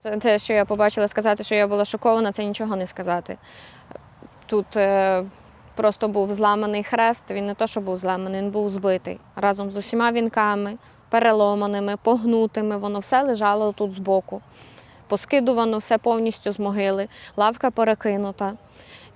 Це те, що я побачила, сказати, що я була шокована, це нічого не сказати. Тут е, просто був зламаний хрест. Він не то, що був зламаний, він був збитий разом з усіма вінками, переломаними, погнутими. Воно все лежало тут збоку. Поскидувано все повністю з могили, лавка перекинута.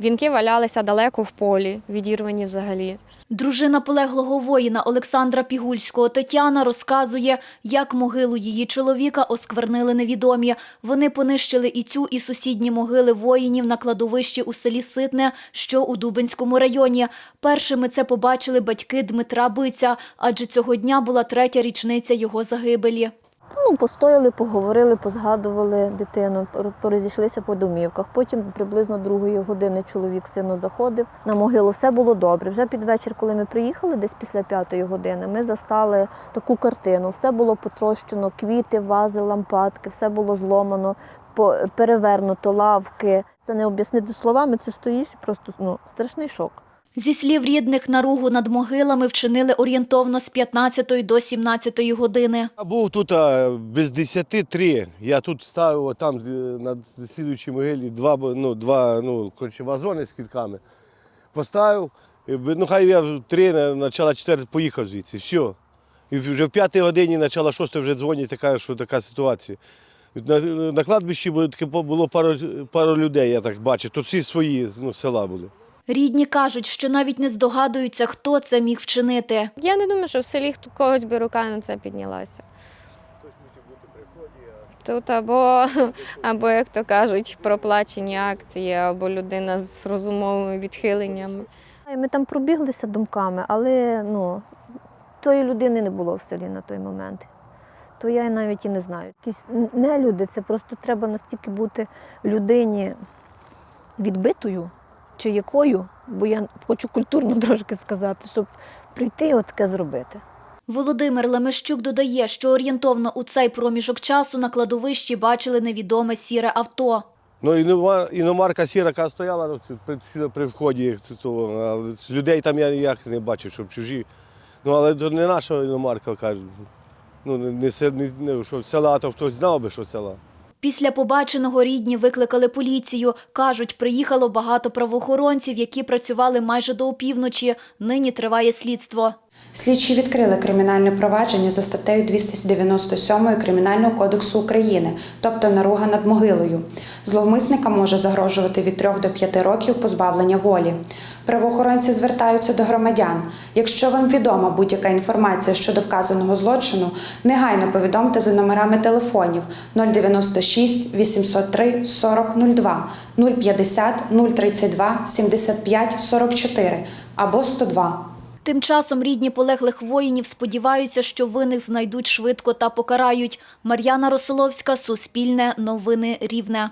Вінки валялися далеко в полі, відірвані взагалі. Дружина полеглого воїна Олександра Пігульського Тетяна розказує, як могилу її чоловіка осквернили невідомі. Вони понищили і цю, і сусідні могили воїнів на кладовищі у селі Ситне, що у Дубинському районі. Першими це побачили батьки Дмитра Биця, адже цього дня була третя річниця його загибелі. Ну, постояли, поговорили, позгадували дитину, пор- порозійшлися по домівках. Потім приблизно другої години чоловік сину заходив на могилу. Все було добре. Вже під вечір, коли ми приїхали, десь після п'ятої години, ми застали таку картину. Все було потрощено, квіти, вази, лампадки, все було зломано, перевернуто, лавки. Це не об'яснити словами, це стоїш просто ну, страшний шок. Зі слів рідних, наругу над могилами вчинили орієнтовно з 15 до 17 години. Був тут а, без 10 три. Я тут ставив там е, на слідуючій могилі два, ну, два ну, коротше, вазони з квітками. Поставив, ну хай я в три, на начало поїхав звідси. Все. І вже в п'ятій годині, начало шостої вже дзвонять, така, що така ситуація. На, на кладбищі було, було пару, пару людей, я так бачив. Тут всі свої ну, села були. Рідні кажуть, що навіть не здогадуються, хто це міг вчинити. Я не думаю, що в селі хто- когось би рука на це піднялася. Тут або, або, як то кажуть, проплачені акції, або людина з розумовими відхиленнями. Ми там пробіглися думками, але ну, тої людини не було в селі на той момент. То я навіть і не знаю. Якісь нелюди, це просто треба настільки бути людині відбитою чи якою, бо я хочу культурно трошки сказати, щоб прийти і от таке зробити. Володимир Лемещук додає, що орієнтовно у цей проміжок часу на кладовищі бачили невідоме сіре авто. Ну, іномарка сіра, яка стояла ну, при, сюди при вході, то, а людей там я ніяк не бачив, щоб чужі. Ну, але то не наша іномарка, кажуть. Ну, не, не, не, не, що села, то хтось знав би, що села. Після побаченого рідні викликали поліцію. Кажуть, приїхало багато правоохоронців, які працювали майже до опівночі. Нині триває слідство. Слідчі відкрили кримінальне провадження за статтею 297 Кримінального кодексу України, тобто наруга над могилою. Зловмисника може загрожувати від 3 до 5 років позбавлення волі. Правоохоронці звертаються до громадян. Якщо вам відома будь-яка інформація щодо вказаного злочину, негайно повідомте за номерами телефонів 096 803 4002, 050 032 75 44 або 102. Тим часом рідні полеглих воїнів сподіваються, що винних знайдуть швидко та покарають. Мар'яна Росоловська, Суспільне, Новини Рівне.